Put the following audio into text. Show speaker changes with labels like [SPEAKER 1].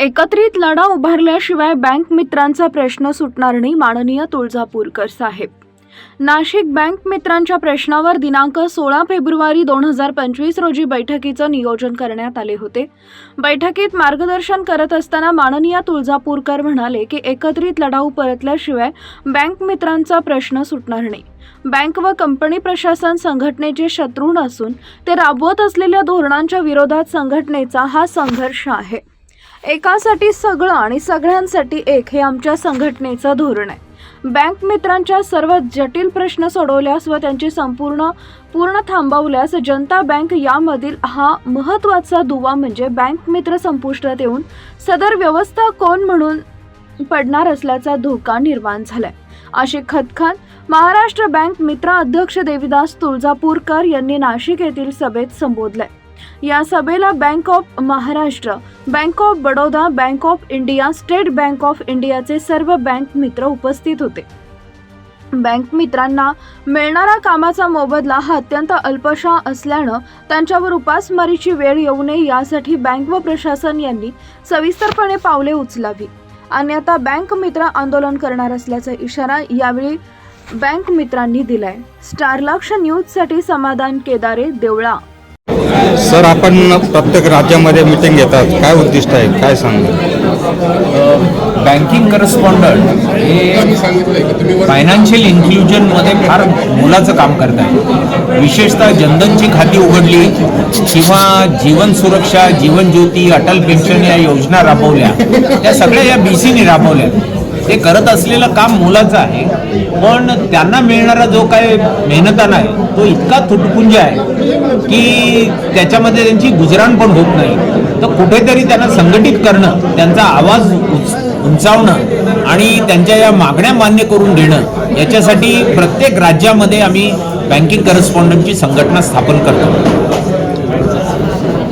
[SPEAKER 1] एकत्रित लढा उभारल्याशिवाय बँक मित्रांचा प्रश्न सुटणार नाही माननीय तुळजापूरकर साहेब. नाशिक बँक मित्रांच्या प्रश्नावर दिनांक सोळा फेब्रुवारी दोन हजार पंचवीस रोजी बैठकीचं नियोजन करण्यात आले होते. बैठकीत मार्गदर्शन करत असताना माननीय तुळजापूरकर म्हणाले की एकत्रित लढाऊ परतल्याशिवाय बँक मित्रांचा प्रश्न सुटणार नाही. बँक व कंपनी प्रशासन संघटनेचे शत्रू नसून ते राबवत असलेल्या धोरणांच्या विरोधात संघटनेचा हा संघर्ष आहे. एकासाठी सगळं आणि सगळ्यांसाठी एक हे आमच्या संघटनेचं धोरण आहे. बँक मित्रांच्या सर्व जटिल प्रश्न सोडवल्यास व त्यांची संपूर्ण पूर्ण थांबवल्यास जनता बँक यामधील हा महत्त्वाचा दुवा म्हणजे बँक मित्र संपुष्टात येऊन सदर व्यवस्था कोण म्हणून पडणार असल्याचा धोका निर्माण झालाय. अशी खतखान महाराष्ट्र बँक मित्र अध्यक्ष देविदास तुळजापूरकर यांनी नाशिक येथील सभेत संबोधलंय. या सभेला bank of Maharashtra bank of Baroda bank of India state bank of इंडियाचे सर्व बँक मित्र उपस्थित होते. बँक मित्रांना मिळणारा कामाचा मोबदला हा अत्यंत अल्पशा असल्यानं त्यांच्यावर उपासमारीची वेळ येऊ नये यासाठी बँक व प्रशासन यांनी सविस्तरपणे पावले उचलावी. अन्यथा बँक मित्र आंदोलन करणार असल्याचा इशारा यावेळी बँक मित्रांनी दिलाय. स्टार लक्ष न्यूजसाठी समाधान केदारे देवळा.
[SPEAKER 2] सर आपण प्रत्येक राज्यामध्ये मिटिंग घेतात. काय उद्दिष्ट आहे? काय सांगा?
[SPEAKER 3] बँकिंग करस्पॉन्डंट हे फायनान्शियल इन्क्लुजनमध्ये फार मोलाचं काम करत आहे विशेषतः जनधनची खाती उघडली किंवा जीवन सुरक्षा जीवन ज्योती अटल पेन्शन या योजना राबवल्या. त्या सगळ्या या बी सीने राबवल्या. ते करत असलेलं काम मोलाचं आहे. पण त्यांना मिळणारा जो काय मेहनताना आहे तो इतका तुटपुंज आहे की त्याच्यामध्ये त्यांची गुजराण पण होत नाही. तर कुठेतरी त्यांना संघटित करणं त्यांचा आवाज उंचावणं आणि त्यांच्या या मागण्या मान्य करून घेणं याच्यासाठी प्रत्येक राज्यामध्ये आम्ही बँकिंग करस्पॉन्डंटची संघटना स्थापन करतो.